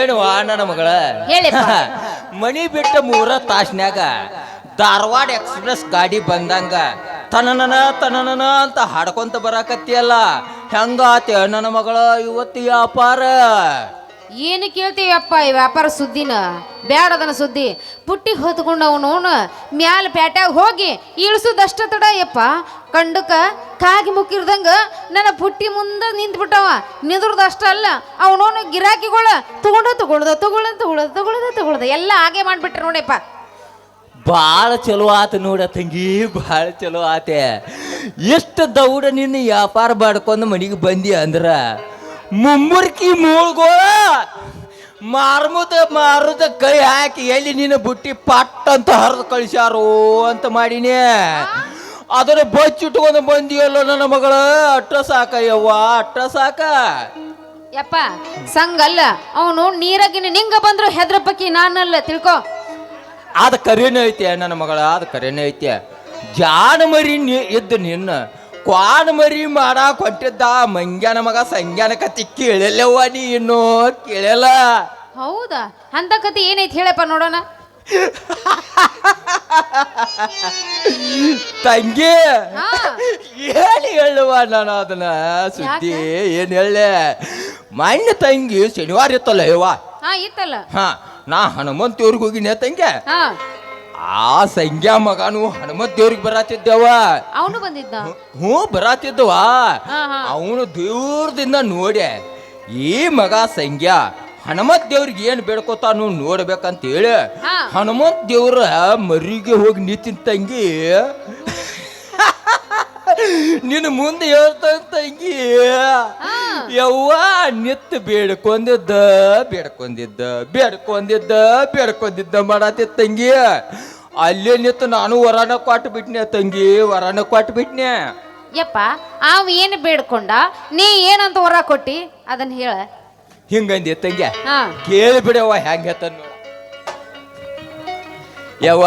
ಏನು ನನ್ನ ಮಗಳ. ಹೇಳಿಪ್ಪ. ಮಣಿ ಬಿಟ್ಟ ಮೂರ ತಾಸ್ನ್ಯಾಗ ಧಾರವಾಡ ಎಕ್ಸ್ಪ್ರೆಸ್ ಗಾಡಿ ಬಂದಂಗ ತನನನ ತನನನ ಅಂತ ಹಾಡ್ಕೊಂತ ಬರಾಕತ್ತಿಯಲ್ಲ. ಹೆಂಗಾತಿ ನನ್ನ ಮಗಳ ಇವತ್ತು ವ್ಯಾಪಾರ? ಏನು ಕೇಳ್ತೀವಪ್ಪ ಈ ವ್ಯಾಪಾರ ಸುದ್ದಿನ? ಬ್ಯಾಡದನ ಸುದ್ದಿ. ಪುಟ್ಟಿ ಹೊತ್ಕೊಂಡು ಅವನು. ಮ್ಯಾಲ ಪ್ಯಾಟ್ಯಾಗ ಹೋಗಿ ಇಳಿಸೋದಷ್ಟ ತಡ ಯಪ್ಪ. ಕಂಡಕ ಕಾಗಿ ಮುಕ್ಕಿರ್ದಂಗ ನನ್ನ ಪುಟ್ಟಿ ಮುಂದೆ ನಿಂತ್ಬಿಟ್ಟವ. ನಿದ್ರದಷ್ಟ ಅಲ್ಲ ಅವನು ಗಿರಾಕಿಗಳ ತಗೊಂಡ ತಗೊಳ್ದ ತಗೊಳ್ದ ತಗೊಳ್ದ ತಗೊಳ್ದ ತಗೊಳ್ದ. ಎಲ್ಲ ಹಾಗೆ ಮಾಡಿಬಿಟ್ರೆ ನೋಡಪ್ಪ. ಭಾಳ ಚಲೋ ಆತ ನೋಡ ತಂಗಿ ಭಾಳ ಚಲೋ ಆತೆ. ಎಷ್ಟು ದೌಡ ನಿನ್ನ ವ್ಯಾಪಾರ ಮಾಡ್ಕೊಂಡು ಮನೆಗೆ ಬಂದಿ ಅಂದ್ರ. ಮುಮ್ಮುರ್ಕಿ ಮೂಳ್ಗೋಳ ಮಾರ್ಮುದ ಮಾರುದ ಕೈ ಹಾಕಿ ಎಲ್ಲಿ ನಿನ್ನ ಬುಟ್ಟಿ ಪಟ್ ಅಂತ ಹರಿದು ಕಳಿಸ್ಯಾರೋ ಅಂತ ಮಾಡಿನಿ. ಅದನ್ನ ಬಚ್ಚಿಟ್ಕೊಂಡು ಬಂದಿಯಲ್ಲ ನನ್ನ ಮಗಳ. ಅಟ್ಟ ಸಾಕ ಯವ್ವ ಅಟ್ಟ ಸಾಕ. ಯಪ್ಪ ಸಂಗಲ್ಲ ಅವನು ನೀರಾಗಿನ ನಿಂಗ ಬಂದ್ರು ಹೆದ್ರಪ್ಪಕ್ಕಿ ನಾನಲ್ಲ ತಿಳ್ಕೊ. ಅದ ಕರೆನೇ ಐತೆ ನನ್ನ ಮಗಳ ಅದ ಕರೆನೇ ಐತೆ. ಜಾನ ಮರಿ ಇದ್ದ ನಿನ್ನ ಕ್ವಾಣ ಮರಿ ಮಾಡಾಕ್ ಹೊಂಟಿದ್ದ ಮಂಗ್ಯಾನ ಮಗ ಸಂಗ್ಯಾನ ಕತ್ತಿ ಕೇಳಲ್ಲವ್ವ ನೀ ಇನ್ನು ಕೇಳಲ್ಲ. ಹೌದಾ? ಅಂತ ಕತೆ ಏನೈತಿ ಹೇಳಪ್ಪ ನೋಡೋಣ. ತಂಗಿ ಹಾ. ಏನ್ ಹೇಳುವ ನಾನು ಅದನ್ನ? ಸುದ್ದಿ ಏನ್ ಹೇಳೆ ಮಣ್ಣ ತಂಗಿ ಶನಿವಾರ ಇತ್ತಲ್ಲ ಯವ್ವ ಹಾ ಇತ್ತಲ್ಲ. ಹಾ ನಾ ಹನುಮಂತ ಇವ್ರಿಗೆ ಹೋಗಿನ ತಂಗಿ. ಹಾ. ಆ ಸಂಗ್ಯಾ ಮಗನು ಹನುಮತ್ ದೇವ್ರಿಗೆ ಬರಾತಿದ್ದೇವ ಅವನು ಬಂದಿದ್ದ ಹ್ಞೂ ಬರಾತಿದ್ದವ ಅವನು ದೇವ್ರದಿಂದ ನೋಡೆ ಈ ಮಗ ಸಂಗ್ಯಾ ಹನುಮತ್ ದೇವ್ರಿಗೆ ಏನು ಬೇಡ್ಕೋತಾನು ನೋಡ್ಬೇಕಂತ ಹೇಳಿ ಹನುಮಂತ ದೇವ್ರ ಮರಿಗೆ ಹೋಗಿ ನಿಂತಿನ ತಂಗಿ ನಿನ್ನ ಮುಂದೆ ಹೇಳ್ತಾನ ತಂಗಿ. ಯವ್ವ ನಿತ್ತು ಬೇಡ್ಕೊಂಡಿದ್ದ ಬೇಡ್ಕೊಂಡಿದ್ದ ಬೇಡ್ಕೊಂಡಿದ್ದ ಬೇಡ್ಕೊಂಡಿದ್ದ ಮಾಡತ್ತೆ ತಂಗಿ. ಅಲ್ಲೇ ನಿತ್ತು ನಾನು ವರಾನ ಕೊಟ್ಟು ಬಿಟ್ನೆ ತಂಗಿ ವರಾನ ಕೊಟ್ಟು ಬಿಟ್ನೆ. ಯಪ್ಪ ಅವ ಏನು ಬೇಡ್ಕೊಂಡ? ನೀ ಏನಂತ ಹೊರ ಕೊಟ್ಟಿ? ಅದನ್ನ ಹೇಳ. ಹಿಂಗಂದಿ ತಂಗಿ. ಹಾ. ಕೇಳಿ ಬಿಡವ್ವ ಹೆಂಗ ಹೇಳ್ತಾನ ಯವ್ವ.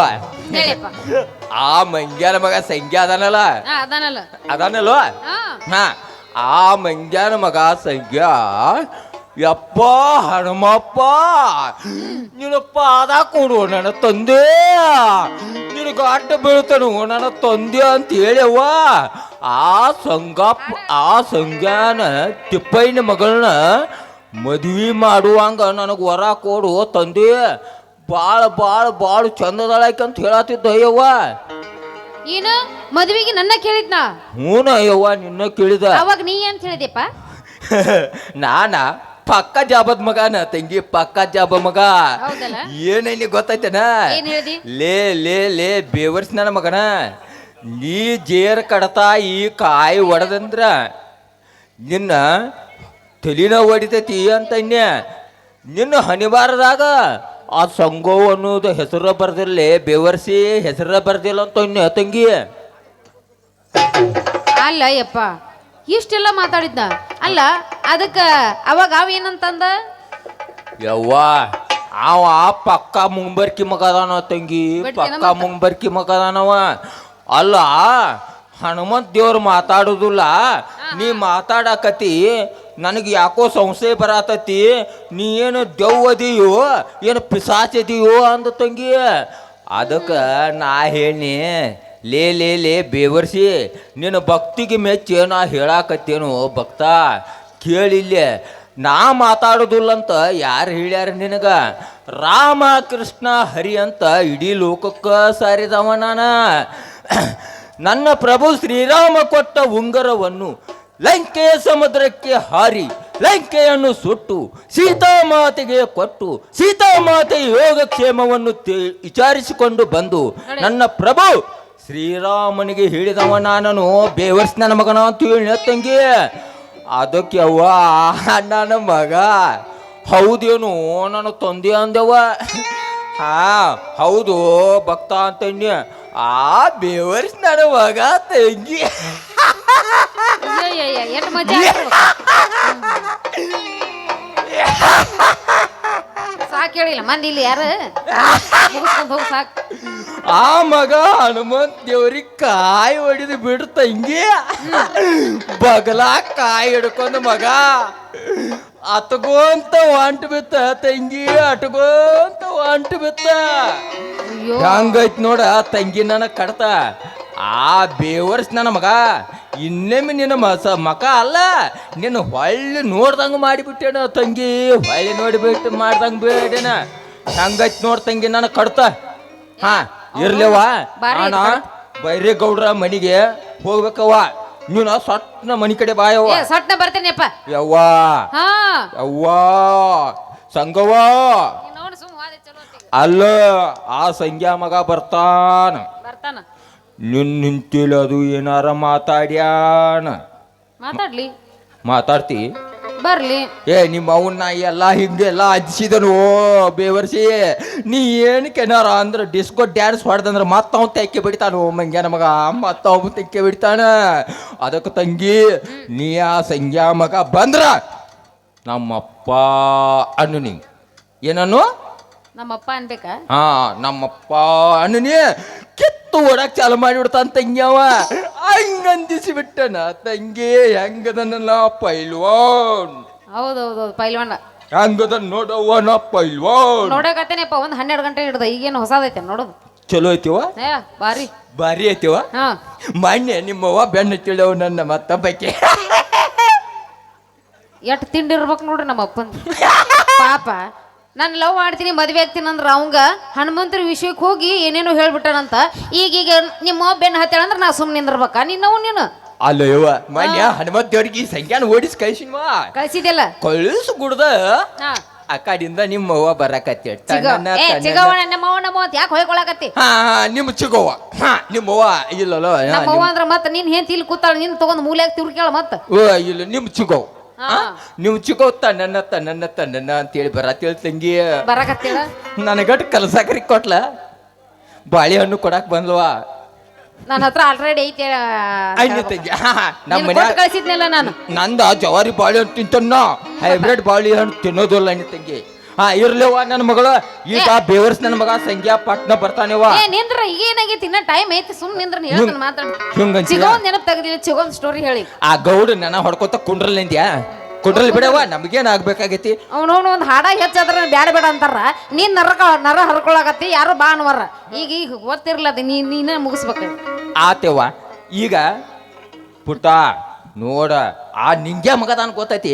ಹೇಳಿಪ್ಪ. ಆ ಮಂಗ್ಯಾನ ಮಗ ಸಂಖ್ಯೆ ಅದಾನಲ್ಲ? ಅದಾನಲ್ಲ. ಅದಾನಲ್ವ ಹಾ. ಹಾ. ಆ ಮಂಗ್ಯಾನ ಮಗ ಸಂಖ್ಯಾ ಯಪ್ಪ ಹನುಮಪ್ಪ ನಿನ್ನ ಪಾದ ಕೊಡು ನನ್ನ ತಂದೆ. ನಿನ್ನ ಗಾಟ ಬೀಳ್ತಾನು ನನ್ನ ತಂದೆ ಅಂತ ಹೇಳ್ಯವ್ವ ಆ ಸಂಗಪ್ಪ ಆ ಸಂಗ್ಯಾನ ತಿಪ್ಪಯ್ಯನ ಮಗಳನ್ನ ಮದುವೆ ಮಾಡುವಂಗ ನನಗೆ ವರ ಕೊಡು ತಂದೆ. ಭಾಳ ಭಾಳ ಭಾಳ ಚಂದದಳಕ ಅಂತ ಹೇಳತ್ತಿದ್ದ ಅಯ್ಯವ್ವ. ಏನು? ಮದುವೆಗೆ ನನ್ನ ಕೇಳಿದ್ನ? ಹ್ಞೂನ ಅಯ್ಯವ್ವ ನಿನ್ನ ಕೇಳಿದ. ಅವಾಗ ನೀ ಅಂತ ಹೇಳಿದೆಪ್ಪ ನಾನ ಪಕ್ಕ ಜಾಬದ್ ಮಗನ ತಂಗಿ ಪಕ್ಕ ಜಾಬ ಮಗ. ಹೌದಲ್ಲ? ಏನೈನಿ ಗೊತ್ತೈತನ ಏನ್ ಹೇಳ್ದಿ? ಲೇ ಲೇ ಲೇ ಬೇವರ್ಸ್ ನನ್ನ ಮಗನ. ನೀ ಜೇರ್ ಕಡತಾ ಈ ಕಾಯಿ ಒಡದಂದ್ರ ನಿನ್ನ ತಲಿನ ಹೊಡಿತೈತಿ ಅಂತ ನಿನ್ನ ಹನಿಬಾರದಾಗ ಆ ಸಂಗೋ ಅನ್ನೋದು ಹೆಸರು ಬರ್ದಿರ್ಲಿ ಬೆವರ್ಸಿ ಹೆಸರು ಬರ್ದಿಲ್ಲ ಅಂತ ಇನ್ನು ತಂಗಿ ಅಲ್ಲ ಯಪ್ಪ ಇಷ್ಟೆಲ್ಲ ಮಾತಾಡಿದ್ನ? ಅಲ್ಲ ಅದಕ್ಕೆ ಅವಾಗ ಅವ ಏನಂತಂದ? ಯವ್ವ ಅವ ಪಕ್ಕ ಮುಂಬರ್ಕಿ ಮಗದಾನ ತಂಗಿ ಪಕ್ಕ ಮುಂಬರ್ಕಿ ಮಗದಾನವ. ಅಲ್ಲ ಹನುಮಂತ ದೇವ್ರು ಮಾತಾಡುದಿಲ್ಲ. ನೀ ಮಾತಾಡಕತಿ ನನಗೆ ಯಾಕೋ ಸಂಶಯ ಬರತತಿ, ನೀ ಏನು ದೆವ್ವದಿಯೋ ಏನು ಪಿಸಾಚದಿಯೋ ಅಂದ ತಂಗಿ. ಅದಕ್ಕೆ ನಾ ಹೇಳಿ ಲೇ ಲೇ ಲೇ ಬೇವರ್ಸಿ ನಿನ್ನ ಭಕ್ತಿಗೆ ಮೆಚ್ಚಿ ನಾ ಹೇಳಾಕತ್ತೇನು ಭಕ್ತ? ಕೇಳಿಲ್ಲ ನಾ ಮಾತಾಡೋದಿಲ್ಲ ಅಂತ ಯಾರು ಹೇಳ್ಯಾರ ನಿನಗ? ರಾಮ ಕೃಷ್ಣ ಹರಿ ಅಂತ ಇಡೀ ಲೋಕಕ್ಕೆ ಸಾರಿದವ ನಾನ. ನನ್ನ ಪ್ರಭು ಶ್ರೀರಾಮ ಕೊಟ್ಟ ಉಂಗರವನ್ನು ಲಂಕೆಯ ಸಮುದ್ರಕ್ಕೆ ಹಾರಿ ಲಂಕೆಯನ್ನು ಸುಟ್ಟು ಸೀತಾಮಾತೆಗೆ ಕೊಟ್ಟು ಸೀತಾಮಾತೆ ಯೋಗಕ್ಷೇಮವನ್ನು ವಿಚಾರಿಸಿಕೊಂಡು ಬಂದು ನನ್ನ ಪ್ರಭು ಶ್ರೀರಾಮನಿಗೆ ಹೇಳಿದವ ನಾನು ಬೇವರ್ಸ್ ನನ್ನ ಮಗನ ಅಂತ ಹೇಳಿ ತಂಗಿ. ಅದಕ್ಕೆ ಅವ್ವ ನನ್ನ ಮಗ ಹೌದೇನು ನನ್ನ ತಂದೆ ಅಂದವ. ಹಾ ಹೌದು ಭಕ್ತ ಅಂತಂದ್ಯ ಆ ಬೇವರ್ಸ್ ನನ್ನ ಮಗ ತಂಗಿ ಎಷ್ಟು ಮಜಾ ಸಾಕು ಹೇಳಿಲ್ಲ ಮಂದಿ ಇಲ್ಲಿ ಯಾರು? ಮುಗಿಸ್ಕೊಂಡು ಹೋಗಿ ಸಾಕು. ಆ ಮಗ ಹನುಮಂತ ದೇವ್ರಿಗೆ ಕಾಯಿ ಹೊಡಿದು ಬಿಡು ತಂಗಿ ಬಗಲ ಕಾಯಿ ಹಿಡ್ಕೊಂಡು ಮಗ. ಅಟ್ಕೋಂತ ಒಂಟು ಬಿತ್ತ ತಂಗಿ ಅಟ್ಕೋಂತ ವಾಂಟ್ ಬಿತ್ತ. ಹಂಗೈತ್ ನೋಡ ತಂಗಿ ನನ್ನ ಕಡ್ತ ಆ ಬೇವರ್ಸ್ ನನ್ನ ಮಗ ಇನ್ನೊಮ್ಮೆ ನಿನ್ನ ಮಸ ಮಕ ಅಲ್ಲ ನಿನ್ನ ಹೊಳ್ಳಿ ನೋಡ್ದಂಗೆ ಮಾಡಿಬಿಟ್ಟೇನ ತಂಗಿ ಹೊಳ್ಳಿ ನೋಡಿಬಿಟ್ಟು ಮಾಡ್ದಂಗೆ ಬೇಡೇನ ಹಂಗೈತ್ ನೋಡ್ ತಂಗಿ ನನ್ನ ಕಡ್ತ. ಹಾ ಇರ್ಲೇವ? ಬೈರಿ ಅಣ್ಣ ಬೈರೇಗೌಡ್ರ ಮನೆಗೆ ಹೋಗ್ಬೇಕವ್ವ. ನೀನು ಸಟ್ನ ಮನಿ ಕಡೆ ಬಾಯವ್ವ ಸಟ್ನ ಬರ್ತೇನೆಪ್ಪ. ಯವ್ವಾ. ಯವ್ವ. ಸಂಗವ್ವ. ಅಲ್ಲ ಆ ಸಂಗ್ಯಾ ಮಗ ಬರ್ತಾನ. ಬರ್ತಾನ. ನಿನ್ ನಿಂತಿಲ್ಲ ಅದು ಏನಾರ ಮಾತಾಡ್ಯಾನ? ಮಾತಾಡ್ಲಿ. ಮಾತಾಡ್ತಿ? ಬರ್ಲಿ. ಏ ನಿಮ್ಮ ಅವನ್ನ ಎಲ್ಲ ಹಿಂಗೆಲ್ಲ ಹಚ್ಚಿದನು ಬೇವರ್ಸಿ ನೀ ಏನು ಏನಾರ ಅಂದ್ರೆ ಡಿಸ್ಕೋ ಡ್ಯಾನ್ಸ್ ಹೊಡೆದಂದ್ರೆ ಮತ್ತೆ ಅವ್ನು ತೆಕ್ಕೆ ಬಿಡ್ತಾನು. ಮಂಗ್ಯಾ ನಮಗ ಮತ್ತೆ ಅವ್ನು ತೆಕ್ಕೆ ಬಿಡ್ತಾನ. ಅದಕ್ಕೆ ತಂಗಿ ನೀ ಆ ಸಂಗ್ಯಾ ಮಗ ಬಂದ್ರ ನಮ್ಮಪ್ಪ ಅನ್ನು ನೀ ಏನನ್ನು? ನಮ್ಮಪ್ಪ ಅನ್ಬೇಕಾ? ಹಾ ನಮ್ಮಪ್ಪ ಅಣ್ಣನೇ ಕಿತ್ತು ಓಡಕ್ ಚಾಲು ಮಾಡಿಬಿಡ್ತಾನ ತಂಗ್ಯವ. ಹಂಗಂದಿಸಿ ಬಿಟ್ಟನ ತಂಗಿ ಹೆಂಗದನ ಪೈಲ್ವಾನ್. ಹೌದೌದೌದು ಪೈಲ್ವಾನ. ಹೆಂಗದ ನೋಡವ್ವನ ಪೈಲ್ವಾನ್. ನೋಡಕತ್ತೇನಪ್ಪ ಒಂದ್ ಹನ್ನೆರಡು ಗಂಟೆ ಹಿಡ್ದ ಈಗೇನು ಹೊಸದೈತೆ ನೋಡೋದು. ಚಲೋ ಐತಿವ ಏ ಬಾರಿ. ಭಾರಿ ಐತಿವ ಹಾ. ಮೊನ್ನೆ ನಿಮ್ಮವ್ವ ಬೆನ್ನು ತಿಳಿಯವ್ ನನ್ನ ಮತ್ತೊಬ್ಬಕ್ಕೆ ಎಷ್ಟ್ ತಿಂಡಿ ಇರ್ಬೇಕು ನೋಡ್ರಿ ನಮ್ಮ ಅಪ್ಪನ್ ಪಾಪ. ನಾನು ಲವ್ ಮಾಡ್ತೀನಿ ಮದುವೆ ಆಗ್ತೀನಿ ಅಂದ್ರೆ ಅವಂಗ ಹನುಮಂತರ ವಿಷಯಕ್ಕೆ ಹೋಗಿ ಏನೇನೋ ಹೇಳ್ಬಿಟ್ಟಾನಂತ. ಈಗೀಗ ನಿಮ್ಮ ಬೆನ್ನ ಹತ್ತಾಳ ಅಂದ್ರೆ ನಾ ಸುಮ್ಮನೆ ನಿಂದಿರ್ಬೇಕಾ? ನಿನ್ನವು ನೀನು? ಅಲ್ಲೋ ಯವ್ವ ಮಾನ್ಯ ಹನುಮತ್ ದೇವ್ರಿಗೆ ಈ ಸಂಖ್ಯಾನ ಓಡಿಸಿ ಕಳ್ಸಿನ್ವ? ಕಳಿಸಿದೆಲ್ಲ ಕಳಿಸ್ ಗುಡ್ದ. ಆ ಕಡೆಯಿಂದ ನಿಮ್ಮವ್ವ ಬರಕತ್ತಿ. ಚಿಗ ಏ ಚಿಗವಣ ನಮ್ಮವ್ವ ನಮ್ಮವ್ವ ಯಾಕೆ ಹೊಯ್ಕೊಳಕತ್ತಿ? ಹಾ ಹಾ, ನಿಮ್ಮ ಚಿಗವ್ವ. ಹಾ ನಿಮ್ಮವ್ವ ಇಲ್ಲಲ್ಲ ಹಾ, ನಮ್ಮವ್ವ ಅಂದ್ರೆ ಮತ್ತೆ ನಿನ್ನ ಹೆಂತ ಇಲ್ಲಿ ಕೂತಾಳ ನಿನ್ನ ತಗೊಂಡ್ ಮೂಲ್ಯಾಗ ತಿರ್ಕೇಳ ಮತ್ತ. ಓ ಇಲ್ಲ ನಿಮ್ಮ ಚಿಗವ್ ನಿಮ್ಮ ಚಿಗವ್ ತನ್ನ ತನ್ನ ತನ್ನ ಅಂತೇಳಿ ಬರತ್ತೇಳಿ ತಂಗಿ. ಬರಕತ್ತಿಳ? ನನಗಟ್ ಕಲ್ಸಾಕ್ರಿ ಕೊಟ್ಲ. ಬಾಳೆಹಣ್ಣು ಕೊಡಾಕ್ ಬಂದ್ಲವಾ. ನನ್ನ ಹತ್ರ ಆಲ್ರೆಡಿ ಐತೆ ಅಯ್ಯ ತಂಗಿ ನಮ್ಮ ಮನೆ ಕೊಟ್ಟು ನಾನು. ನಂದ ಜವಾರಿ ಬಾಳೆಹಣ್ಣು ತಿಂತನ್ನ ಹೈಬ್ರಿಡ್ ಬಾಳೆಹಣ್ಣು ತಿನ್ನೋದಿಲ್ಲ ನಿನ್ನ ತಂಗಿ. ಹಾ ಇರ್ಲಿವ ನನ್ನ ಮಗಳು. ಈಗ ಬೇವರ್ಸ್ ನನ್ನ ಮಗ ಸಂಖ್ಯಾ ಪಟ್ನ ಬರ್ತಾನೆವ ಏ ನಿಂದ್ರ ಏನಾಗೈತಿ? ಇನ್ನ ಟೈಮ್ ಐತಿ ಸುಮ್ ನಿಂದ್ರ ಹೇಳ್ತಾನೆ ಮಾತಾಡ. ಹಿಂಗಂತೀಯ? ಚಿಗೋನ್ ನೆನಪ್ ತೆಗ್ದಿಲ್ಲ ಚಿಗೋನ್ ಸ್ಟೋರಿ ಹೇಳಿ. ಆ ಗೌಡ ನನ್ನ ಹೊಡ್ಕೊತ ಕುಂಡ್ರಲ್ ನಿಂದ್ಯಾ? ಕುಂಡ್ರಲ್ ಬಿಡವ ನಮಗೇನ್ ಆಗ್ಬೇಕಾಗೈತಿ? ಅವನವನು ಒಂದು ಹಾಡ ಹೆಚ್ಚಾದ್ರ ಬ್ಯಾಡ ಬೇಡ ಅಂತಾರ. ನೀನ್ ನರಕ ನರ ಹರ್ಕೊಳಕತ್ತಿ ಯಾರು ಬಾ ಅನ್ವರ ಈಗ ಈಗ ಗೊತ್ತಿರ್ಲ ಅದು ನೀ ನೀನೇ ಮುಗಿಸ್ಬೇಕು. ಆತೆವ್ವ ಈಗ ಪುಟ್ಟ ನೋಡ ಆ ನಿಂಗ್ಯ ಮಗದಾನ ಗೊತ್ತೈತಿ?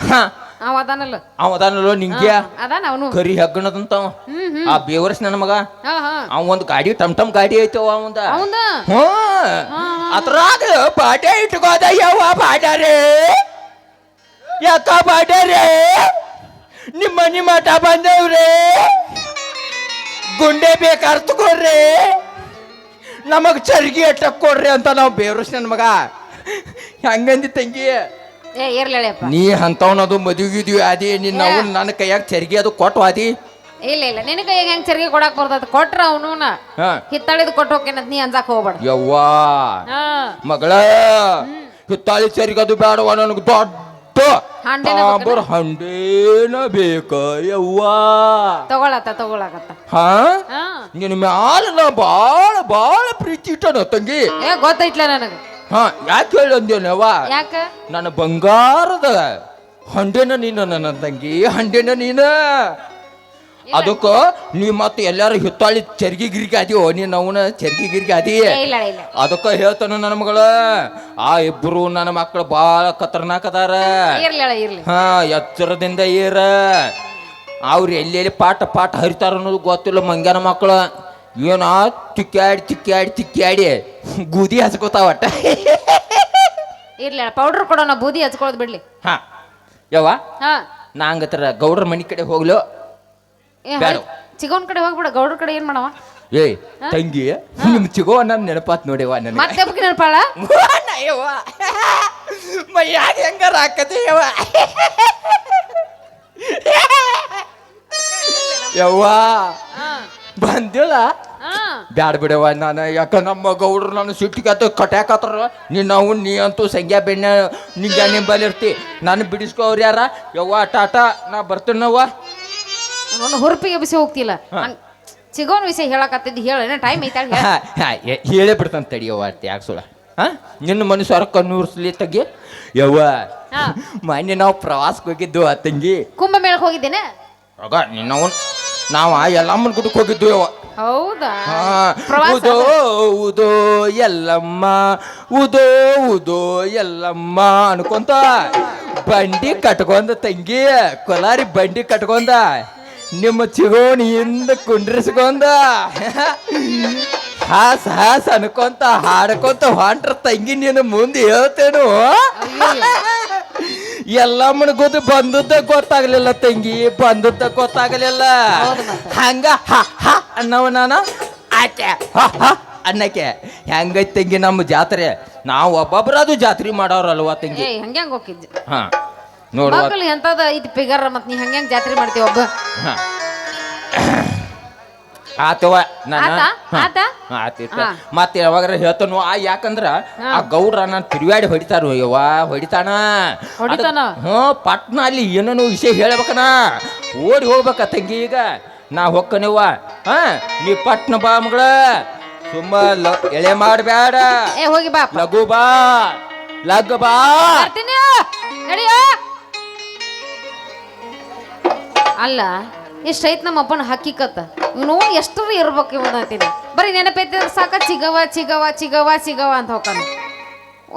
ಹಾ ಅವ ಅದಾನಲ್ಲ. ಅವ ಅದಾನಲ್ಲೋ ನಿಂಗ್ಯ? ಅದಾನ ಅವನು. ಕರಿ ಹೆಗ್ಗಣದಂತವ ಆ ಬೇವರ್ಸ್ ನನ್ನ ಮಗ ಅವ ಒಂದು ಗಾಡಿ ಟಮ್ ಟಮ್ ಗಾಡಿ ಐತವ ಅವಂದ. ಅವಂದ? ಹ್ಞೂ ಅದ್ರಾಗ ಪಾಠ ಇಟ್ಕೋದ ಯಾವ ಪಾಠರೇ ಯಾಕ ಪಾಠರೇ ನಿಮ್ಮ ಮನಿ ಮಠ ಬಂದವ್ರೆ? ಗುಂಡೆ ಬೇಕಾರ್ ತಗೋರ್ರಿ ನಮಗ್ ಚರ್ಗಿ ಅಟ್ಟಕ್ ಕೊಡ್ರಿ ಅಂತ ನಾವು ಬೇವರ್ಸ್ ನನ್ನ ಮಗ. ಹೆಂಗಂದಿ ತಂಗಿ? ಏ ಇರ್ಲೇಳಪ್ಪ ನೀ ಅಂತವನದು ಮದುವಿದ್ವಿ ಅದಿ ನಿನ್ನ ಅವ್ನ್ ನನ್ನ ಕೈಯಾಗ ಚರ್ಗಿ ಅದು ಕೊಟ್ಟು ಅದಿ ಇಲ್ಲ ಇಲ್ಲ ನಿನ್ನ ಕೈಯಾಗ ಹೆಂಗ್ ಚರಿಗೆ ಕೊಡಕ್ ಬರ್ತದ? ಕೊಟ್ರ ಅವನು ಹಾ. ಹಿತ್ತಳಿದ್ ಕೊಟ್ಟು ಹೋಗ್ಯಾನಂತ ನೀ ಅಂಜಾಕ್ ಹೋಗ್ಬೇಡ. ಯವ್ವಾ. ಹಾ. ಮಗಳ ಹಿತ್ತಾಳಿ ಚರ್ಗಿ ಅದು ಬೇಡವ ನನಗೆ ದೊಡ್ಡ ಹಂಡೆನ ತಾಂಬರ್ ಹಂಡೇನ ಬೇಕ ಯವ್ವಾ. ತಗೊಳತ್ತ ತಗೊಳಕತ್ತ. ಹಾ? ಹಾ. ನಿನ್ನ ಮ್ಯಾಲ ನಾ ಬಾಳ ಬಾಳ ಪ್ರೀತಿ ಇಟ್ಟನ ತಂಗಿ. ಏ ಗೊತ್ತೈತ್ಲ ನನಗ. ಹಾ ಯಾಕೆ ಹೇಳಿ ಅಂದೇನವ್ವ ಯಾಕ? ನನ್ನ ಬಂಗಾರದ ಹಂಡೆನ ನೀನು ನನ್ನ ತಂಗಿ ಹಂಡೆನ ನೀನ. ಅದಕ್ಕ ನೀ ಮತ್ತೆ ಎಲ್ಲಾರು ಹಿತ್ತಾಳಿ ಚರ್ಗಿ ಗಿರ್ಗಿ ಅದಿಯೋ ನೀನ್ ಅವನ ಚರ್ಗಿ ಗಿರ್ಗಿ ಆದಿ ಅದಕ್ಕೆ ಇಲ್ಲ ಇಲ್ಲ. ಅದಕ್ಕ ಹೇಳ್ತಾನ ನನ್ನ ಮಗಳ. ಆ ಇಬ್ರು ನನ್ನ ಮಕ್ಕಳು ಬಾಳ ಖತರ್ನಾಕ್ ಅದಾರ ಇರ್ಲಿಲ್ಲ ಇರ್ಲಿ. ಹಾ ಎಚ್ಚರದಿಂದ ಏರ ಅವ್ರು ಎಲ್ಲೆಲ್ಲಿ ಪಾಠ ಪಾಠ ಹರಿತಾರ ಅನ್ನೋದು ಗೊತ್ತಿಲ್ಲ ಮಂಗ್ಯಾನ ಮಕ್ಕಳು ಏನ ತಿಕ್ಕಾಡಿ ತಿಕ್ಕಾಡಿ ತಿಕ್ಕಾಡಿ ಗೂದಿ ಹಚ್ಕೋತಾವ ಒಟ್ಟ ಇರ್ಲಿಲ್ಲ ಪೌಡರ್ ಕೊಡೋಣ ಬೂದಿ ಹಚ್ಕೊಳ್ಳೋದು ಬಿಡ್ಲಿ. ಹಾ. ಯವ್ವ ಹಾ. ನಾ ಹಂಗತ್ರ ಗೌಡ್ರ ಮನೆ ಕಡೆ ಹೋಗ್ಲು. ಏ ಬ್ಯಾಡ. ಚಿಗೋನ್ ಕಡೆ ಹೋಗ್ಬಿಡ ಗೌಡ್ರ ಕಡೆ ಏನ್ ಮಾಡವ? ಏಯ್ ತಂಗಿ ನಿಮ್ ಚಿಗೋ ನನ್ ನೆನಪಾತ್ ನೋಡಿವ ನನಗೆ. ಮತ್ತೆ ಹಬ್ಬಕ್ಕೆ ನೆನಪಾಳ? ಯವ್ವ. ಮೈಯಾಗ ಹೆಂಗಾರ ಹಾಕತಿ ಯವ್ವ. ಯವ್ವ. ಹಾ. ಬಂದಿಲ್ಲ ಬ್ಯಾಡ ಬಿಡವ ನಾನು ಯಾಕ ನಮ್ಮ ಗೌಡ್ರು ನಾನು ಸಿಟ್ಟಿಗತ್ತ ಕಟ್ಯಾಕತ್ರ ನೀ ನಾವು ನೀ ಅಂತೂ ಸಂಖ್ಯಾ ಬೆಣ್ಣೆ ನಿಂಗೆ ನಿಂಬಲ್ಲಿ ಇರ್ತಿ. ನಾನು ಬಿಡಿಸ್ಕೋ ಅವ್ರು ಯಾರ? ಯವ್ವ ಟಾಟಾ ನಾ ಬರ್ತೀನವ್ವ ಅವನು ಹುರುಪಿಗೆ ಬಿಸಿ ಹೋಗ್ತಿಲ್ಲ. ಸಿಗೋನ್ ವಿಷಯ ಹೇಳಕತ್ತಿದ್ದು ಹೇಳ ಟೈಮ್ ಐತಾಳ ಹೇಳ. ಹಾ, ಹಾ, ಹೇ- ಹೇಳೇ ಬಿಡ್ತಾನೆ ತಡಿಯವ್ವ ಯಾಕೆ ಸುಳ ಹಾ ನಿನ್ನ ಕಣ್ಣು ಕಣ್ಣೂರ್ಸ್ಲಿ ತಗ್ಗಿ. ಯವ್ವ ಹಾ. ಮೊನ್ನೆ ನಾವು ಪ್ರವಾಸಕ್ಕೆ ಹೋಗಿದ್ದು ಆ ತಂಗಿ. ಕುಂಭಮೇಳಕ್ಕೆ ಹೋಗಿದ್ದೇನೆ? ಆಗ ನಿನ್ನವನ್ ನಾವು ಎಲ್ಲಮ್ಮನ ಗುಡ್ಡಕ್ಕೆ ಹೋಗಿದ್ವಿ ಹೌದಾ? ಉದೋ ಉದೋ ಎಲ್ಲಮ್ಮ ಉದೋ ಉದೋ ಎಲ್ಲಮ್ಮ ಅನ್ಕೊಂತ ಬಂಡಿ ಕಟ್ಕೊಂದ ತಂಗಿ ಕೊಲಾರಿ ಬಂಡಿ ಕಟ್ಕೊಂದ ನಿಮ್ಮ ಚಿಗೋಣಿಯಿಂದ ಕುಂಡ್ರಿಸ್ಕೊಂಡ ಹಾಸ್ ಹಾಸ್ ಅನ್ಕೊಂತ ಹಾಡ್ಕೊಂತ ಹೊಂಟ್ರ ತಂಗಿ ನೀನು ಮುಂದೆ ಹೇಳ್ತೇನು. ಎಲ್ಲಮ್ಮನ ಗೊತ್ತು ಬಂದದ್ದ ಗೊತ್ತಾಗ್ಲಿಲ್ಲ ತಂಗಿ ಬಂದದ್ದ ಗೊತ್ತಾಗ್ಲಿಲ್ಲ. ಹಂಗ ಹ ಹ ಅನ್ನವ ನಾನು? ಆಕೆ ಹ ಹ ಅನ್ನಕ್ಕೆ. ಹೆಂಗೈತ್ ತಂಗಿ ನಮ್ಮ ಜಾತ್ರೆ? ನಾವು ಒಬ್ಬೊಬ್ರದು ಜಾತ್ರೆ ಮಾಡೋರಲ್ವಾ ತಂಗಿ? ಏಯ್ ಹಂಗ್ಯಾಂಗ ಹೋಗಿದ್ದೆ ಹಾ ನೋಡುವ. ಮಕ್ಕಳು ಎಂತದ ಇದು ಪಿಗರ್ ಮತ್ ನೀ ಹಂಗ್ಯಾಂಗ ಜಾತ್ರೆ ಮಾಡ್ತೀವಿ ಒಬ್ಬ? ಹಾ. ಆತವ ನಾನು? ಆತ? ಆತ? ಮತ್ತೆ ಯಾವಾಗಾರ ಹೇಳ್ತಾನು ಆ ಯಾಕಂದ್ರ ಆ ಗೌಡ್ರ ನಾನು ತಿರುವಾಡಿ ಹೊಡಿತಾರ ಯವ್ವ ಹೊಡಿತಾನ. ಹೊಡಿತಾನ? ಹ್ಞೂ ಪಟ್ನ ಅಲ್ಲಿ ಏನೇನು ವಿಷಯ ಹೇಳ್ಬೇಕನ? ಓಡಿ ಹೋಗ್ಬೇಕ ತಂಗಿ ಈಗ. ನಾ ಹೊಕ್ಕನಿವ್ವ ಹಾ ನೀ ಪಟ್ನ ಬಾ ಮಗಳ. ಸುಮ್ಮ ಲ- ಎಳೆ ಮಾಡಬೇಡ ಏ ಹೋಗಿ ಬಾ. ಅಪ್ಪ. ಲಘು ಬಾ. ಲಗ್ ಬಾ. ಬರ್ತೀನಿ. ನಡಿಯ. ಅಲ್ಲ ಎಷ್ಟೈತ್ ನಮ್ಮ ಅಪ್ಪನ ಹಕ್ಕಿಕತ್ತ ಇವನು ಎಷ್ಟರ ಇರ್ಬೇಕು ಇವನು ಅಂತೀನಿ. ಬರೀ ನೆನಪೈತಿದ್ರೆ ಸಾಕ, ಚಿಗವ ಚಿಗವ ಚಿಗವ ಚಿಗವ ಅಂತ ಹೋಗ್ತಾನೆ.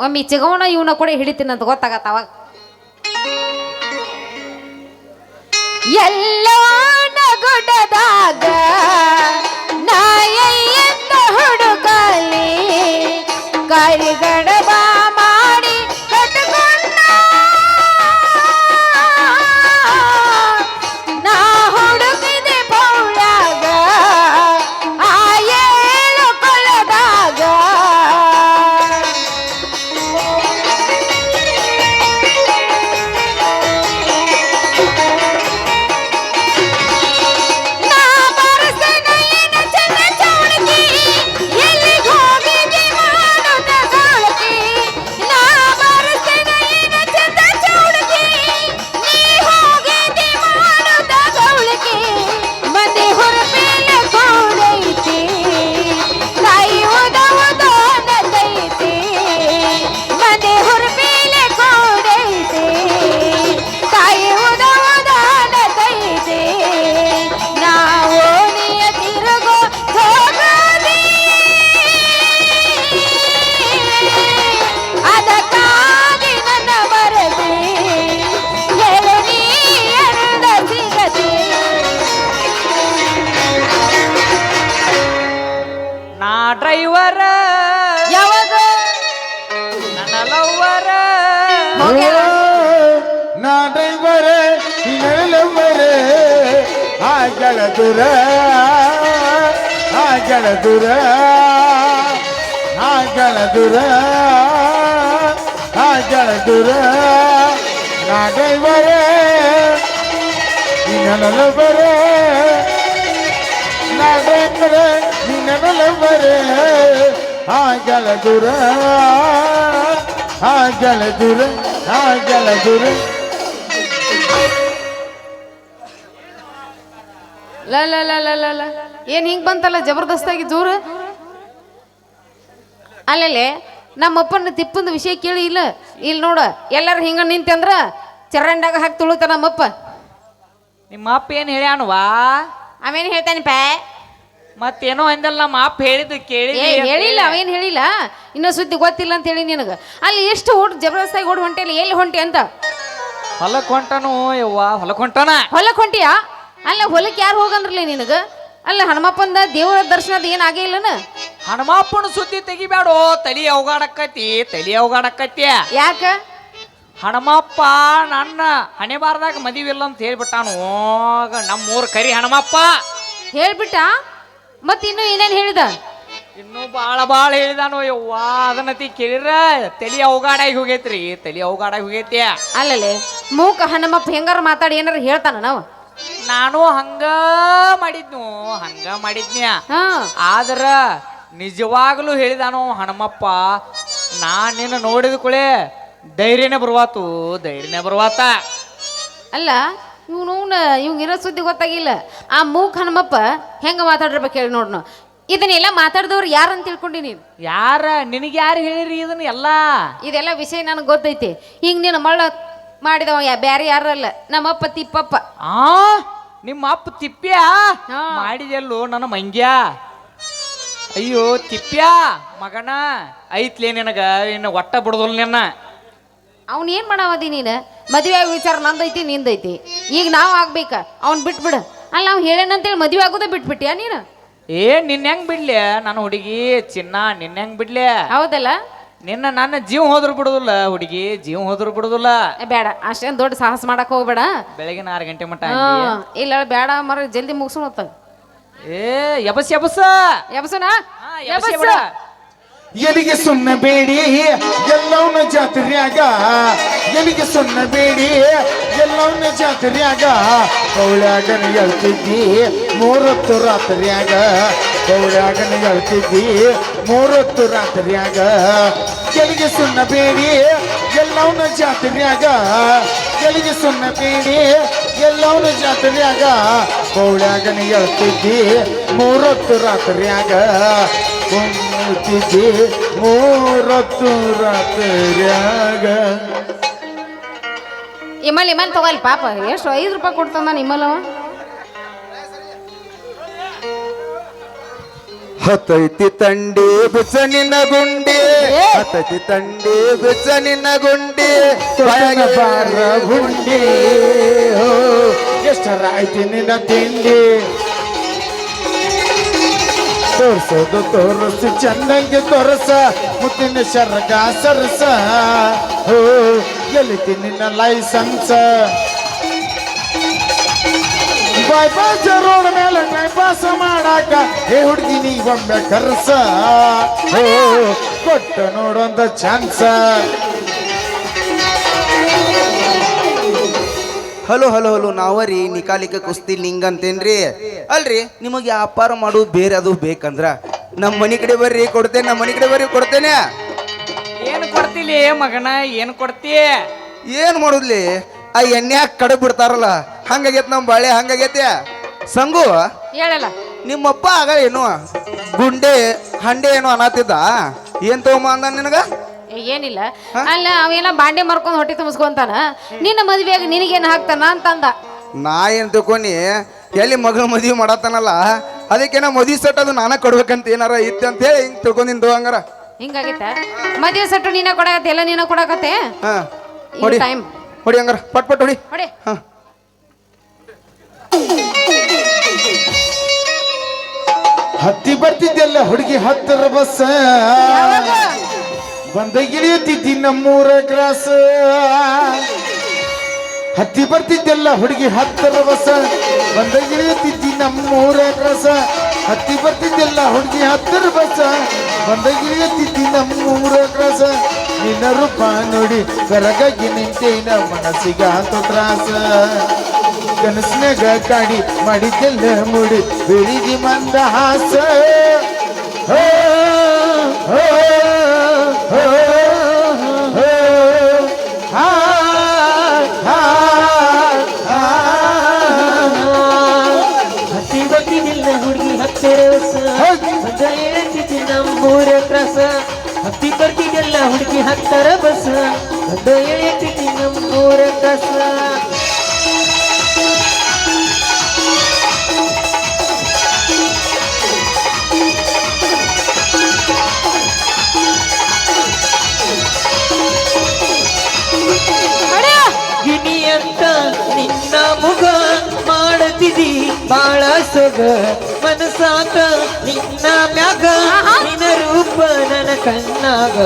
ಒಮ್ಮೆ ಚಿಗವನ ಇವನ ಕೂಡ ಹಿಡಿತೀನಿ ಅಂತ ಗೊತ್ತಾಗತ್ತ ಅವಾಗ. ಗುಡದಾಗ ನಗುಡದಾಗ ನಾಯಯ್ಯಂದ ಹುಡುಕಲಿ ಕರಿಗಡಬ ಡ್ರೈವರ ಯಾವಾಗ ನನ್ನ ಲವ್ವರ ಹೋಗ್ಯಾರ? ನಾ ಡ್ರೈವರೇ ನೆರಳವರೇ ಆ ಗೆಳದುರ ಆ ಗೆಳದುರ ಆ ಗೆಳದುರ ಆ ಗೆಳದುರ ನಾ ಡ್ರೈವರೇ ನೆರಳವರೇ ನಾ ಡ್ರೈವರೇ ನೆರಳವರೇ ಆ ದುರ ಆ ದುರ ಆ ದುರ. ಲ ಲ ಏನ್ ಹಿಂಗ್ ಬಂತಲ್ಲ ಜಬರ್ದಸ್ತಾಗಿ ಜೋರು? ಅಲ್ಲಲ್ಲೇ ನಮ್ಮಪ್ಪನ ತಿಪ್ಪಂದ ವಿಷಯ ಕೇಳಿ ಇಲ್ಲ. ಇಲ್ಲಿ ನೋಡ ಎಲ್ಲರೂ ಹಿಂಗ ನಿಂತಂದ್ರ ಚರಂಡಾಗ ಹಾಕಿ ತುಳುತ ನಮ್ಮಪ್ಪ. ನಿಮ್ಮ ಅಪ್ಪ ಏನು ಹೇಳ್ಯಾನವಾ ಅವೇನ್ ಹೇಳ್ತಾನೆ ಪಾ ಮತ್ತೇನೋ ಅಂದಲ್ಲ ನಮ್ಮ ಅಪ್ಪ ಹೇಳಿದ್ದು ಕೇಳಿ ಏ ಹೇಳಿಲ್ಲ ಅವೇನ್ ಹೇಳಿಲ್ಲ? ಇನ್ನೂ ಸುದ್ದಿ ಗೊತ್ತಿಲ್ಲ ಅಂತ ಹೇಳಿ ನಿನಗ. ಅಲ್ಲಿ ಎಷ್ಟು ಓಡ್ ಜಬರ್ದಸ್ತಾಗಿ ಓಡ್ ಹೊಂಟೆಲ್ಲ ಎಲ್ಲಿ ಹೊಂಟಿ ಅಂತ? ಹೊಲಕ್ಕೆ ಹೊಂಟನು ಯವ್ವ ಹೊಲಕ್ಕೆ ಹೊಂಟಾನ? ಹೊಲಕ್ ಹೊಂಟಿಯಾ? ಅಲ್ಲ ಹೊಲಕ್ಕೆ ಯಾರು ಹೋಗಂದ್ರಲ್ಲ ನಿನಗ? ಅಲ್ಲ ಹನುಮಪ್ಪಂದ ದೇವರ ದರ್ಶನದ ಏನ್ ಆಗೇ ಇಲ್ಲನ? ಹನುಮಪ್ಪನ ಸುದ್ದಿ ತೆಗಿಬೇಡೋ ತಲಿ ಅವಗಾಡಕ್ಕತಿ ತಲಿ ಅವಗಾಡಕ್ಕತಿ ಯಾಕ? ಹನುಮಪ್ಪ ನನ್ನ ಹಣೆ ಬಾರದಾಗ ಮದಿವಿಲ್ಲ ಅಂತ ಹೇಳ್ಬಿಟ್ಟಾನು. ನಮ್ಮೂರ್ ಕರಿ ಹನುಮಪ್ಪ. ಹೇಳ್ಬಿಟ್ಟ? ಮತ್ ಇನ್ನು ಏನೇನ್ ಹೇಳಿದ? ಇನ್ನೂ ಬಾಳ ಬಾಳ ಹೇಳಿದಾನು ಯವ್ವ ಅದನ್ನತಿ ಕೇಳಿರ ತಲಿ ಅವಗಾಡಾಗಿ ಹೋಗೈತ್ರಿ ತಲೆ ಅವಗಾಡಾಗಿ ಹೋಗೈತಿ. ಅಲ್ಲಲೆ ಮೂಕ ಹನುಮಪ್ಪ ಹೆಂಗಾರ ಮಾತಾಡಿ ಏನಾರ ಹೇಳ್ತಾನ ನಾವು? ನಾನು ಹಂಗ ಮಾಡಿದ್ನು ಹಂಗ ಮಾಡಿದ್ನ್ಯ? ಹಾ. ಆದ್ರ ನಿಜವಾಗ್ಲೂ ಹೇಳಿದಾನು ಹನುಮಪ್ಪ ನಾ ನಿನ್ನ ನೋಡಿದ ಕುಳೆ ಧೈರ್ಯನೇ ಬರುವಾತು ಧೈರ್ಯನೇ ಬರುವಾತ. ಅಲ್ಲ ಇವನು ಇವಂಗೆ ಇರೋ ಸುದ್ದಿ ಗೊತ್ತಾಗಿಲ್ಲ. ಆ ಮೂಕ್ ಹನುಮಪ್ಪ ಹೆಂಗ ಮಾತಾಡಿರ್ಬೇಕು ಹೇಳಿ ನೋಡ್ನು. ಇದನ್ನೆಲ್ಲ ಮಾತಾಡಿದವ್ರು ಯಾರು ಅಂತ ತಿಳ್ಕೊಂಡಿ ನೀನು? ಯಾರ ನಿನಗೆ ಯಾರು ಹೇಳಿರಿ ಇದನ್ನ ಎಲ್ಲ? ಇದೆಲ್ಲ ವಿಷಯ ನನಗೆ ಗೊತ್ತೈತಿ. ಹಿಂಗೆ ನೀನು ಮಳ್ಳ ಮಾಡಿದವ ಯಾ ಬ್ಯಾರೆ ಯಾರಲ್ಲ ನಮ್ಮಪ್ಪ ತಿಪ್ಪಪ್ಪ. ಆ ನಿಮ್ಮ ಅಪ್ಪ ತಿಪ್ಪ್ಯ. ಮಾಡಿದೆಲ್ಲೋ ನನ್ನ ಮಂಗ್ಯ? ಅಯ್ಯೋ ತಿಪ್ಪ್ಯ ಮಗನ? ಐತ್ಲೇ ನಿನಗ ಇನ್ನು ಒಟ್ಟ ಬಿಡದಲ್ ನಿನ್ನ. ಅವನೇನ್ ಮಾಡವದಿ ಮಾಡಾವದಿ ನೀನು? ಮದುವೆ ಆಗೋ ವಿಚಾರ ನಂದೈತಿ ನಿಂದೈತಿ. ಈಗ ನಾವು ಆಗ್ಬೇಕ. ಅವ್ನ್ ಬಿಟ್ಬಿಡು. ಅಲ್ಲ ನಾವು ಹೇಳೇನಂತೇಳಿ ಮದುವೆ ಆಗೋದೇ ಬಿಟ್ಬಿಟ್ಟಿಯಾ ನೀನು? ಏ ನಿನ್ನ ಹೆಂಗ್ ಬಿಡ್ಲಿ? ನನ್ನ ಹುಡುಗಿ ಚಿನ್ನ ನಿನ್ನ ಹೆಂಗ್ ಬಿಡ್ಲಿ? ಹೌದಲ್ಲ? ನಿನ್ನ ನನ್ನ ಜೀವ ಹೋದ್ರು ಬಿಡುದಿಲ್ಲ ಹುಡುಗಿ ಜೀವ ಹೋದ್ರು ಬಿಡುದಿಲ್ಲ. ಏ, ಬೇಡ ಅಷ್ಟೇನು ದೊಡ್ಡ ಸಾಹಸ ಮಾಡಕ್ ಹೋಗ್ಬೇಡ. ಬೆಳಗಿನ ಆರು ಗಂಟೆ ಮಟ್ಟ ಹಾ, ಅಂದಿ. ಇಲ್ಲ ಬೇಡ ಮರ ಜಲ್ದಿ ಮುಗಿಸೋಣ ಏ ಯಬಸ್ ಯಬಸ್ ಯಬಸನ ಹಾ, ಬಿಡ. ಎಲಿಗೆ ಸುಣ್ಣ ಬೇಡಿ ಎಲ್ಲವನ್ನ ಜಾತ್ರ್ಯಾಗ ಎಲಿಗೆ ಸುಣ್ಣ ಬೇಡಿ? ಎಲ್ಲವನ್ನ ಜಾತ್ರೆಯಾಗ ಕೌಳ್ಯಾಗನ ಹೇಳ್ತಿದ್ದಿ ಮೂರೊತ್ತು ರಾತ್ರಿಯಾಗ ಕೌಳ್ಯಾಗನ ಹೇಳ್ತಿದ್ದಿ ಮೂರೊತ್ತು ರಾತ್ರಿಯಾಗ ಎಲಿಗೆ ಸುಣ್ಣ ಬೇಡಿ? ಎಲ್ಲವನ್ನ ಜಾತ್ರೆಯಾಗ ಎಲಿಗೆ ಸುಣ್ಣ ಬೇಡಿ? ಎಲ್ಲವನ್ನ ಜಾತ್ರೆಯಾಗ ಕೌಳ್ಯಾಗನ ಹೇಳ್ತಿದ್ದಿ ಮೂರೊತ್ತು ರಾತ್ರಿಯಾಗ ಕುಂತಿದ್ದಿ. ಮೂರೊತ್ತು ರಾತ್ರಿಯಾಗ ಇಮಲ್ ಇಮಲ್ ತಗೋಲ್ ಪಾಪ. ಎಷ್ಟು ಐದು ರೂಪಾಯಿ ಕೊಡ್ತಾನ ನಾನು ಇಮಲ್ ಅವ. ಹತೈತಿ ತಂಡಿ ಬಿಸ ನಿನ್ನ ಗುಂಡಿ. ಹತೈತಿ ತಂಡಿ ಬಿಸ ನಿನ್ನ ಗುಂಡಿ. ಬಾರ ಗುಂಡಿ. ಎಷ್ಟರಾಯ್ತಿ ನಿನ್ನ ತಿಂಡಿ? ತೋರ್ಸೋದು ತೋರಿಸಿ ಚಂದಂಗೆ ತೋರಸ ಮುತ್ತಿನ ಶರ್ಗ ಸರಸ. ಹೋ. ಎಲ್ಲಿತಿ ನಿನ್ನ ಲೈಸನ್ಸ್? ಬೈಪಾಸ್ ರೋಡ್ ಮೇಲೆ ಬೈಪಾಸ್ ಮಾಡಾಕ. ಹೇ ಹುಡುಗಿ, ನೀ ಒಮ್ಮೆ ಕರ್ಸ. ಕೊಟ್ಟು ಕೊಟ್ಟ ನೋಡೊಂದ ಚಾನ್ಸ ಹಲೋ ಹಲೋ ಹಲೋ ನಾವರಿ ನಿಕಾಲಿಕ ಕುಸ್ತಿ ಲಿಂಗ್ ಅಂತೇನ್ರಿ. ಅಲ್ರಿ, ನಿಮಗೆ ವ್ಯಾಪಾರ ಮಾಡೋದು ಬೇರೆ, ಅದು ಬೇಕಂದ್ರ. ನಮ್ಮ ಮನೆ ಕಡೆ ಬರ್ರಿ, ಕೊಡ್ತೇನೆ ನಮ್ಮ ಮನೆ ಕಡೆ ಬರ್ರಿ, ಕೊಡ್ತೇನೆ. ಕೊಡ್ತಿಲಿ ಮಗನ ಏನ್ ಕೊಡ್ತಿ? ಏನ್ ಮಾಡುದ್ಲಿ? ಆ ಎಣ್ಣೆ ಕಡೆ ಬಿಡ್ತಾರಲ್ಲ ಹಂಗಾಗೈತ್ ನಮ್ಮ ಬಾಳೆ ಹಂಗಾಗೈತೆ ಸಂಗು ಹೇಳಲ್ಲ. ನಿಮ್ಮಪ್ಪ ಆಗ ಏನು ಗುಂಡೆ ಹಂಡೆ ಏನು ಅನ್ನತ್ತಿದ್ದ ಏನ್ ತಗೊಂಬ ಅಂದ ನಿನಗ? ಏನಿಲ್ಲ. ಅಲ್ಲ ಅವೇನ ಬಾಂಡೆ ಮಾರ್ಕೊಂಡ್ ಹೊಟ್ಟೆ ತುಂಬಿಸ್ಕೊಂತಾನ ನಿನ್ನ ಮದ್ವೆಯಾಗ ನಿನಗೇನು ಹಾಕ್ತಾನ ಅಂತಂದ. ನಾ ಏನ್ ತಿಳ್ಕೊನಿ ಎಲ್ಲಿ ಮಗಳ ಮದ್ವಿ ಮಾಡತ್ತಾನಲ್ಲ ಅದಕ್ಕೆ ನಾ ಮದ್ವಿ ಸೆಟ್ ಅದು ನಾನ ಕೊಡ್ಬೇಕಂತ ಏನಾರ ಇತ್ತು ಅಂತ ಹೇಳಿ ಹಿಂಗ್ ತಿಳ್ಕೊಂಡಿದ್ದು ಹಂಗಾರ. ಹಿಂಗಾಗೈತ ಮದ್ವೆ ಸಟ್ಟು ನೀನ ಕೊಡಕತ್ತೆ ಎಲ್ಲ ನೀನ ಕೊಡಕತ್ತೆ? ಹಾ. ಈಗ ಹೊಡಿ. ಹಂಗಾರ. ಪಟ್ ಪಟ್ ಹೊಡಿ. ಹೊಡಿ. ಹಾ. ಹತ್ತಿ ಬರ್ತಿದ್ದೆಲ್ಲ ಹುಡುಗಿ ಹತ್ತರ ಬಸ್. ಬಂದ ಇಳಿಯುತ್ತಿದ್ದಿ ನಮ್ಮೂರ ಗ್ರಾಸ. ಹತ್ತಿ ಬರ್ತಿದ್ದೆಲ್ಲ ಹುಡುಗಿ ಹತ್ತರ ಬಸ್. ಬಂದ ಇಳಿಯುತ್ತಿದ್ದಿ ನಮ್ಮೂರ ಗ್ರಾಸ. ಹತ್ತಿ ಬರ್ತಿದ್ದೆಲ್ಲ ಹುಡುಗಿ ಹತ್ತರ ಬಸ. ಬಂದಗಿರಿ ತಿದ್ದಿ ನಮ್ಮೂರ ಕ್ರಾಸ ನಿನ್ನ ರೂಪ ನೋಡಿ ಬೆರಗಾಗಿ ನಿಂತೇನ ಮನಸ್ಸಿಗೆ ಹತ್ತು ತ್ರಾಸ. ಕನಸಿನಾಗ ಕಾಡಿ ಮಾಡಿದ್ದೆಲ್ಲ ಮುಡಿ ಬೆಳಿಗ್ಗೆ ಮಂದ ಹಾಸ ಹೋ, ಹೋ, ಬರ್ತಿದ್ದಲ್ಲ ಹುಡುಗಿ ಹತ್ತರ ಬಸ್ ಅಂತ ಹೇಳ್ತಿದ್ದಿ ನಮ್ಮೂರ ಕ್ರಾಸ ಗಿಣಿ ಅಂತ ನಿನ್ನ ಮುಖ ಮಾಡತಿದಿ ಬಾಳ ಸೊಗ ಮನಸಾಕ ನಿನ್ನ ಮ್ಯಾಗ ನಿನ್ನ ರೂಪ ನನ್ನ ಕಣ್ಣಾಗ,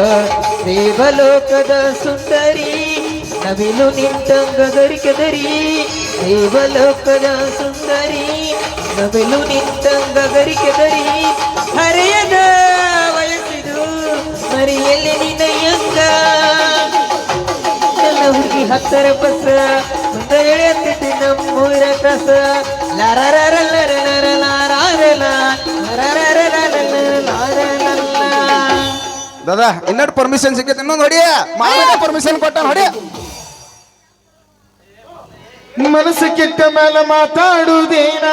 ದೇವಲೋಕದ ಸುಂದರಿ, ನವಿಲು ನಿಂತಂಗ ಗರಿಕದರಿ ದೇವಲೋಕದ ಸುಂದರಿ, ನವಿಲು ನಿಂತಂಗ ಗರಿಕದರಿ ಹರೆಯದ ವಯಸ್ಸಿದು, ಮರಿಯಲ್ಲಿ ನಿನಯಂಗ ನನ್ನ ಹುಡುಗಿ ಹತ್ತರ ಬಸ, ಮುಂದ ನಮ್ಮೂರ ಕಸ. ದಾದಾ ಇನ್ನೊಂದು ಪರ್ಮಿಷನ್ ಸಿಕ್ಕೈತೆ ಇನ್ನೊಂದು ಹೊಡಿಯ ಮಾಮೂಲಿ ಪರ್ಮಿಷನ್ ಕೊಟ್ಟ ಹೊಡಿ. ಮನಸ್ಸು ಕೆಟ್ಟ ಮೇಲೆ ಮಾತಾಡುವುದೇನ?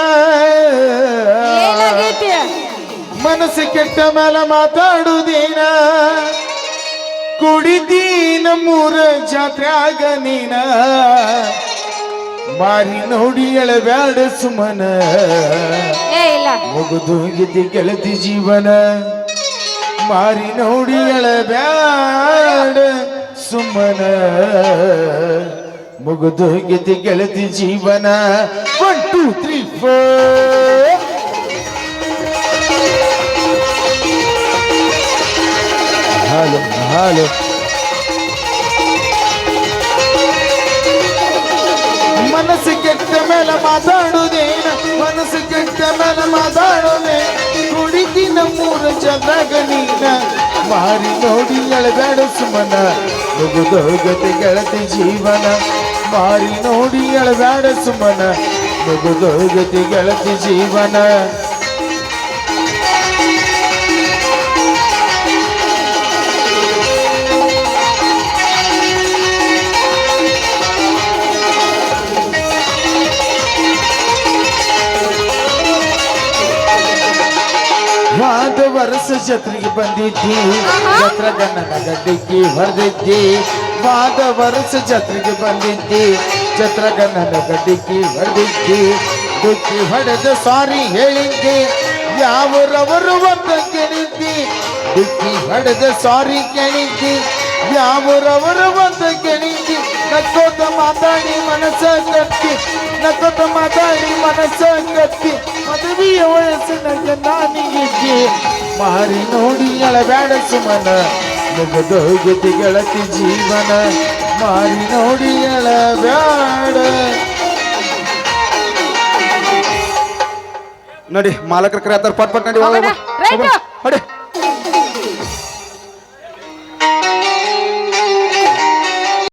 ಮನಸ್ಸು ಕೆಟ್ಟ ಮೇಲೆ ಮಾತಾಡುದೇನ ಕುಡಿದೀನ ಮೂರ ಆಗ ನೀನ? ಮಾರಿ ನೋಡಿ ಎಳಬ್ಯಾಡ ಸುಮನ. ಏ ಇಲ್ಲ. ಮುಗಿದು ಗಿದ್ದಿ ಗೆಳತಿ ಜೀವನ. ಮಾರಿ ನೋಡಿ ಬ್ಯಾಡ ಸುಮ್ಮನ ಮುಗಿದು ಗಿದ್ದಿ ಗೆಳತಿ ಜೀವನ. ಒನ್ ಟೂ ತ್ರೀ ಫೋರ್ ಹಾಲು ಹಾಲು. ಮನಸ್ಸು ಕೆಟ್ಟ ಮೇಲೆ ಮಾತಾಡುದೇನ. ಮನಸ್ಸು ಕೆಟ್ಟ ಮೇಲೆ ಮಾತಾಡುದೇ ಕುಡಿದಿನ ಮೂರು ಚಂದಾಗ ನೀನ ಮಾರಿ ನೋಡಿ ಎಳಬೇಡ ಸುಮನ. ಮುಗಿದು ಗತಿ ಗೆಳತಿ ಜೀವನ. ಮಾರಿ ನೋಡಿ ಎಳಬೇಡ ಸುಮನ. ಮುಗಿದು ಗತಿ ಗೆಳತಿ ಜೀವನ. ಛತ್ರಿಗೆ ಬಂದಿದ್ದಿ. ಛತ್ರ ಗಣ್ಣನ ಗಡ್ಡಿಗೆ ಹೊಡೆದಿದ್ದಿ ವಾದ ವರ್ಷ ಛತ್ರಿಗೆ ಬಂದಿದ್ದಿ. ಛತ್ರ ಗಣ್ಣನ ಗಡ್ಡಿಗೆ ಹೊಡೆದಿದ್ದಿ ದುಃಖಿ ಹೊಡೆದ ಸಾರಿ ಹೇಳಿದ್ದಿ. ಯಾವರವರು ಒಂದು ಕೇಳಿದ್ದಿ. ದುಃಖಿ ಹೊಡೆದ ಸಾರಿ ಕೇಳಿದ್ದಿ. ಯಾವರವರು ಒಂದು ಕೇಳಿದ್ದಿ. ನಕ್ಕೋತ ಮಾತಾಡಿ ಮನಸ್ಸ ಕತ್ತಿ ನಕ್ಕೋತ ಮಾತಾಡಿ ಮನಸ್ಸ ಕತ್ತಿ ಮದುವೆಯ ವಯಸ್ಸಿನಾಗ ನಾನಿಗಿದ್ದಿ ಮಾರಿ ನೋಡಿ ಎಳಬೇಡ ಸುಮನ ಮುಗಿದು ಗೆತಿ ಗೆಳತಿ ಜೀವನ ಮಾರಿ ನೋಡಿ ಬ್ಯಾಡ ನೋಡಿ ಮಾಲಕರ ಕರೆ ಪಟ್ ಪಟ್ ನಡಿ. ಹೋಗೋಣ. ಹೊಡಿ